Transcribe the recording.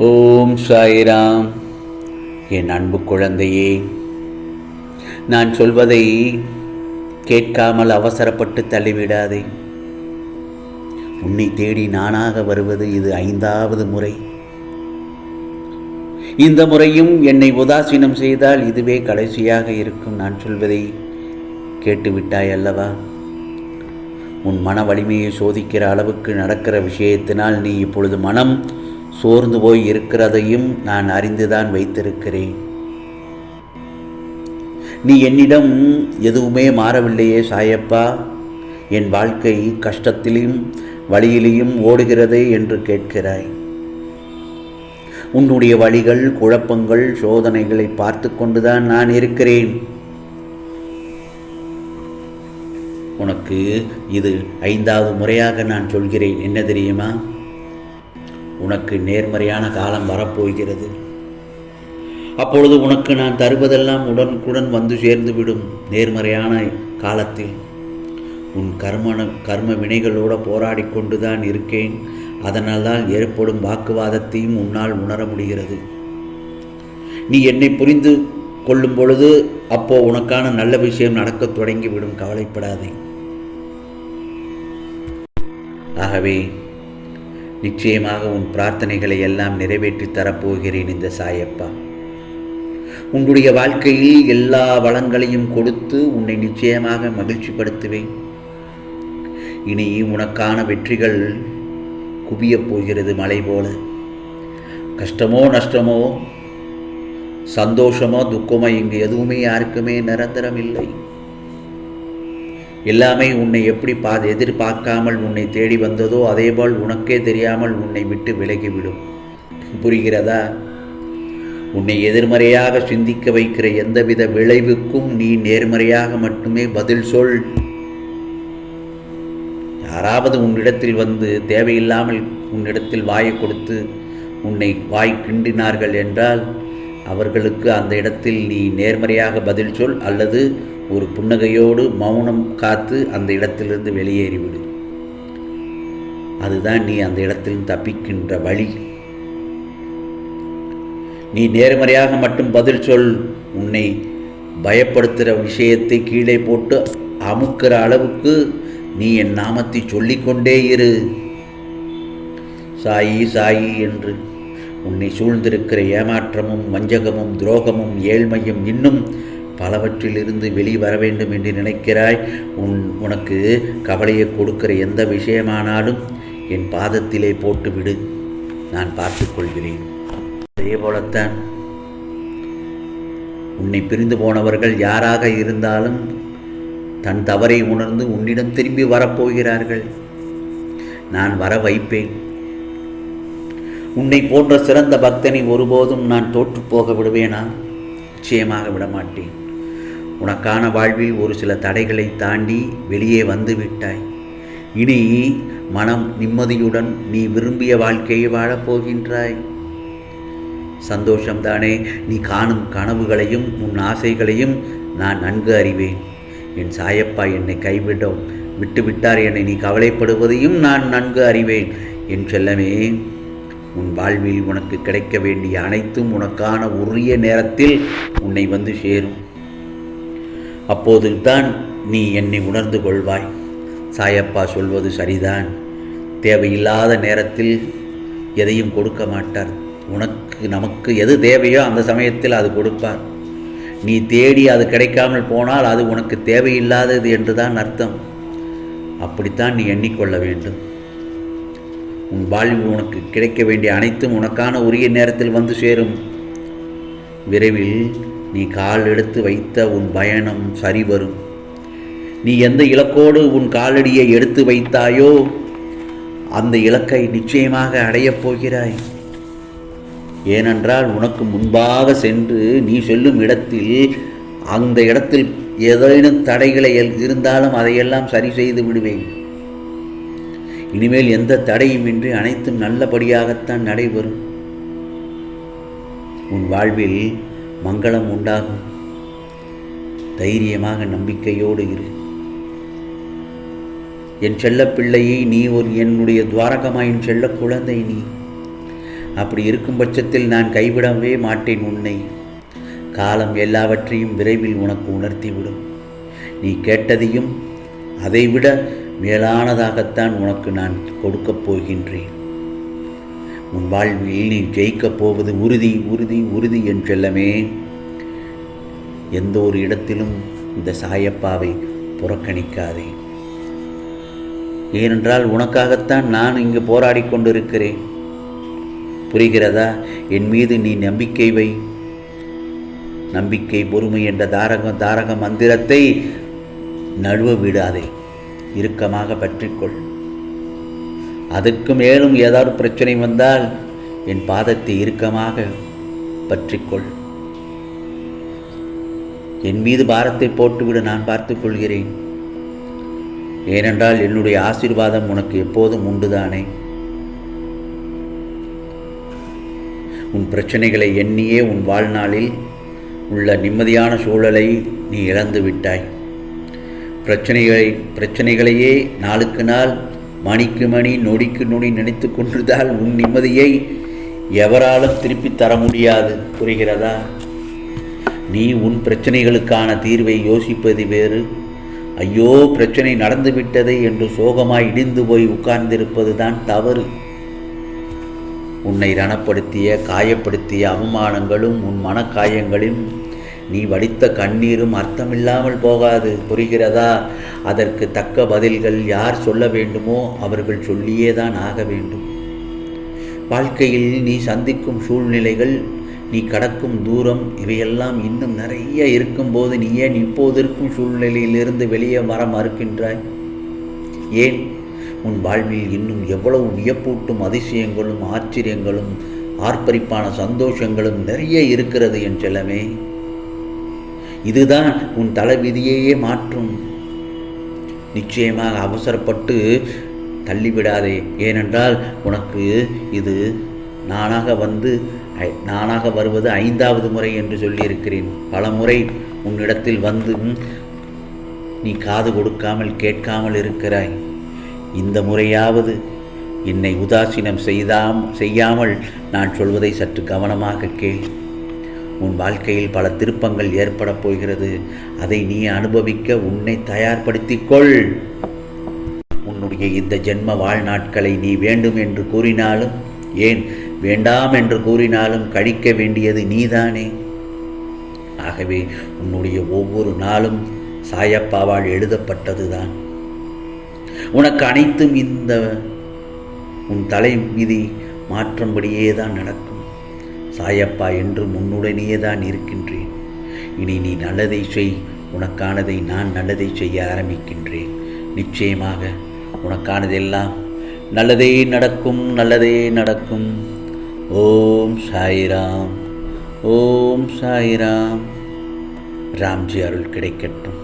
ஓம் சாய்ராம். என் அன்பு குழந்தையே நான் சொல்வதை கேட்காமல் அவசரப்பட்டு தள்ளிவிடாதே. உன்னை தேடி நானாக வருவது இது ஐந்தாவது முறை. இந்த முறையும் என்னை உதாசீனம் செய்தால் இதுவே கடைசியாக இருக்கும். நான் சொல்வதை கேட்டுவிட்டாய் அல்லவா உன் மன வலிமையை சோதிக்கிற அளவுக்கு நடக்கிற விஷயத்தினால் நீ இப்பொழுது மனம் சோர்ந்து போய் இருக்கிறதையும் நான் அறிந்துதான் வைத்திருக்கிறேன். நீ என்னிடம் எதுவுமே மாறவில்லையே சாயப்பா. என் வாழ்க்கை கஷ்டத்திலும் வழியிலையும் ஓடுகிறதே என்று கேட்கிறாய். உன்னுடைய வழிகள் குழப்பங்கள் சோதனைகளை பார்த்து கொண்டுதான் நான் இருக்கிறேன். உனக்கு இது ஐந்தாவது முறையாக நான் சொல்கிறேன். என்ன தெரியுமா? உனக்கு நேர்மறையான காலம் வரப்போகிறது. அப்பொழுது உனக்கு நான் தருவதெல்லாம் உடனுக்குடன் வந்து சேர்ந்து விடும் நேர்மறையான காலத்தில். உன் கர்மன கர்ம வினைகளோடு போராடி கொண்டு தான் இருக்கேன். அதனால் தான் ஏற்படும் வாக்குவாதத்தையும் உன்னால் உணர முடிகிறது. நீ என்னை புரிந்து கொள்ளும் பொழுது அப்போ உனக்கான நல்ல விஷயம் நடக்கத் தொடங்கிவிடும். கவலைப்படாதே. ஆகவே நிச்சயமாக உன் பிரார்த்தனைகளை எல்லாம் நிறைவேற்றி தரப்போகிறேன் இந்த சாயப்பா. உன்னுடைய வாழ்க்கையில் எல்லா வளங்களையும் கொடுத்து உன்னை நிச்சயமாக மகிழ்ச்சிப்படுத்துவேன். இனி உனக்கான வெற்றிகள் குவியப் போகிறது மலை போல. கஷ்டமோ நஷ்டமோ சந்தோஷமோ துக்கமோ இங்கு எதுவுமே யாருக்குமே நிரந்தரம் இல்லை எல்லாமே உன்னை எப்படி பா எதிர்பார்க்காமல் உன்னை தேடி வந்ததோ அதேபோல் உனக்கே தெரியாமல் உன்னை விட்டு விலகிவிடும். புரிகிறதா? உன்னை எதிர்மறையாக சிந்திக்க வைக்கிற எந்தவித விளைவுக்கும் நீ நேர்மறையாக மட்டுமே பதில் சொல். யாராவது உன்னிடத்தில் வந்து தேவையில்லாமல் உன்னிடத்தில் வாயை கொடுத்து உன்னை வாய் கிண்டினார்கள் என்றால் அவர்களுக்கு அந்த இடத்தில் நீ நேர்மறையாக பதில் சொல் அல்லது ஒரு புன்னகையோடு மௌனம் காத்து அந்த இடத்திலிருந்து வெளியேறிவிடு. அதுதான் நீ அந்த இடத்தில் தப்பிக்கின்ற வழி. நீ நேர்மறையாக மட்டும் பதில் சொல். உன்னை பயப்படுத்துகிற விஷயத்தை கீழே போட்டு அமுக்கிற அளவுக்கு நீ என் நாமத்தை சொல்லிக்கொண்டே இரு. சாயி சாயி என்று உன்னை சூழ்ந்திருக்கிற ஏமாற்றமும் வஞ்சகமும் துரோகமும் ஏழ்மையும் இன்னும் பலவற்றிலிருந்து வெளிவர வேண்டும் என்று நினைக்கிறாய். உன் உனக்கு கவலையை கொடுக்கிற எந்த விஷயமானாலும் என் பாதத்திலே போட்டுவிடு. நான் பார்த்துக்கொள்கிறேன் அதே போலத்தான் உன்னை பிரிந்து போனவர்கள் யாராக இருந்தாலும் தன் தவறை உணர்ந்து உன்னிடம் திரும்பி வரப்போகிறார்கள். நான் வர வைப்பேன். உன்னை போன்ற சிறந்த பக்தனை ஒருபோதும் நான் தோற்றுப்போக விடுவேனா? நிச்சயமாக விடமாட்டேன். உனக்கான வாழ்வில் ஒரு சில தடைகளை தாண்டி வெளியே வந்து விட்டாய். இனி மனம் நிம்மதியுடன் நீ விரும்பிய வாழ்க்கையை வாழப் போகின்றாய். சந்தோஷம்தானே நீ காணும் கனவுகளையும் உன் ஆசைகளையும் நான் நன்கு அறிவேன். என் சாயப்பா என்னை கைவிடும் விட்டுவிட்டார் என்னை நீ கவலைப்படுவதையும் நான் நன்கு அறிவேன். என் செல்லமே உன் வாழ்வில் உனக்கு கிடைக்க வேண்டிய அனைத்தும் உனக்கான உரிய நேரத்தில் உன்னை வந்து சேரும். அப்போது தான் நீ என்னை உணர்ந்து கொள்வாய். சாயப்பா சொல்வது சரிதான். தேவையில்லாத நேரத்தில் எதையும் கொடுக்க மாட்டார். உனக்கு நமக்கு எது தேவையோ அந்த சமயத்தில் அது கொடுப்பார். நீ தேடி அது கிடைக்காமல் போனால் அது உனக்கு தேவையில்லாதது என்று தான் அர்த்தம். அப்படித்தான் நீ எண்ணிக்கொள்ள வேண்டும். உன் வாழ்வில் உனக்கு கிடைக்க வேண்டிய அனைத்தும் உனக்கான உரிய நேரத்தில் வந்து சேரும். விரைவில் நீ கால் எடுத்து வைத்த உன் பயணம் சரி வரும் நீ எந்த இலக்கோடு உன் காலடியை எடுத்து வைத்தாயோ அந்த இலக்கை நிச்சயமாக அடையப் போகிறாய். ஏனென்றால் உனக்கு முன்பாக சென்று நீ செல்லும் இடத்தில் அந்த இடத்தில் ஏதேனும் தடைகளை இருந்தாலும் அதையெல்லாம் சரி செய்து விடுவேன். இனிமேல் எந்த தடையுமின்றி அனைத்தும் நல்லபடியாகத்தான் நடைபெறும். உன் வாழ்வில் மங்களம் உண்டாகும். தைரியமாக நம்பிக்கையோடு இரு. என் செல்ல பிள்ளையை நீ ஒரு என்னுடைய துவாரகமாயின் செல்ல குழந்தை நீ. அப்படி இருக்கும் பட்சத்தில் நான் கைவிடவே மாட்டேன் உன்னை. காலம் எல்லாவற்றையும் விரைவில் உனக்கு உணர்த்திவிடும். நீ கேட்டதையும் அதைவிட மேலானதாகத்தான் உனக்கு நான் கொடுக்கப் போகின்றேன். உன் வாழ்வில் நீ ஜெயிக்கப் போவது உறுதி உறுதி உறுதி என்றெல்லாமே எந்த ஒரு இடத்திலும் இந்த சாயப்பாவை புறக்கணிக்காதே. ஏனென்றால் உனக்காகத்தான் நான் இங்கு போராடி கொண்டிருக்கிறேன். புரிகிறதா? என் மீது நீ நம்பிக்கை வை. நம்பிக்கை பொறுமை என்ற தாரக தாரக மந்திரத்தை நழுவ விடாதே. இறுக்கமாக பற்றிக்கொள். அதுக்கு மேலும் ஏதாவது பிரச்சனை வந்தால் என் பாதத்தை இறுக்கமாக பற்றிக்கொள். என் மீது பாரத்தை போட்டுவிட நான் பார்த்துக் கொள்கிறேன். ஏனென்றால் என்னுடைய ஆசீர்வாதம் உனக்கு எப்போதும் உண்டுதானே? உன் பிரச்சனைகளை எண்ணியே உன் வாழ்நாளில் உள்ள நிம்மதியான சூழலை நீ இழந்து விட்டாய். பிரச்சனைகளை பிரச்சனைகளையே நாளுக்கு நாள் மணிக்கு மணி நொடிக்கு நொடி நினைத்து கொண்டிருந்தால் உன் நிம்மதியை எவராலும் திருப்பி தர முடியாது. புரிகிறதா? நீ உன் பிரச்சனைகளுக்கான தீர்வை யோசிப்பது வேறு. ஐயோ பிரச்சனை நடந்துவிட்டதே என்று சோகமாய் இடிந்து போய் உட்கார்ந்திருப்பது தான் தவறு. உன்னை ரணப்படுத்திய காயப்படுத்திய அவமானங்களும் உன் மனக்காயங்களும் நீ வடித்த கண்ணீரும் அர்த்தமில்லாமல் போகாது புரிகிறதா? அதற்கு தக்க பதில்கள் யார் சொல்ல வேண்டுமோ அவர்கள் சொல்லியே தான் ஆக வேண்டும். வாழ்க்கையில் நீ சந்திக்கும் சூழ்நிலைகள் நீ கடக்கும் தூரம் இவையெல்லாம் இன்னும் நிறைய இருக்கும்போது நீ ஏன் இப்போது இருக்கும் சூழ்நிலையிலிருந்து வெளியே வர மறுக்கின்றாய்? ஏன்? உன் வாழ்வில் இன்னும் எவ்வளவு வியப்பூட்டும் அதிசயங்களும் ஆச்சரியங்களும் ஆர்ப்பரிப்பான சந்தோஷங்களும் நிறைய இருக்கிறது என் செல்லமே. இதுதான் உன் தலைவிதியையே மாற்றும். நிச்சயமாக அவசரப்பட்டு தள்ளிவிடாதே. ஏனென்றால் உனக்கு இது நானாக வந்து ஐ- நானாக வருவது ஐந்தாவது முறை என்று சொல்லியிருக்கிறேன். பல முறை உன்னிடத்தில் வந்து நீ காது கொடுக்காமல் கேட்காமல் இருக்கிறாய். இந்த முறையாவது என்னை உதாசீனம் செய்தாம் செய்யாமல் நான் சொல்வதை சற்று கவனமாக கேள். உன் வாழ்க்கையில் பல திருப்பங்கள் ஏற்படப் போகிறது. அதை நீ அனுபவிக்க உன்னை தயார்படுத்திக் கொள். உன்னுடைய இந்த ஜென்ம வாழ்நாட்களை நீ வேண்டும் என்று கூறினாலும் ஏன் வேண்டாம் என்று கூறினாலும் கழிக்க வேண்டியது நீதானே? ஆகவே உன்னுடைய ஒவ்வொரு நாளும் சாயப்பாவால் எழுதப்பட்டதுதான். உனக்கு அனைத்தும் இந்த உன் தலை விதி மாற்றும்படியே தான் நடக்கும். சாயப்பா என்று உன்னுடனேயே தான் இருக்கின்றேன். இனி நீ நல்லதை செய் உனக்கானதை நான் நல்லதை செய்ய ஆரம்பிக்கின்றேன். நிச்சயமாக உனக்கானதெல்லாம் நல்லதே நடக்கும் நல்லதே நடக்கும். ஓம் சாய்ராம் ஓம் சாய்ராம். ராம்ஜி அருள் கிடைக்கட்டும்.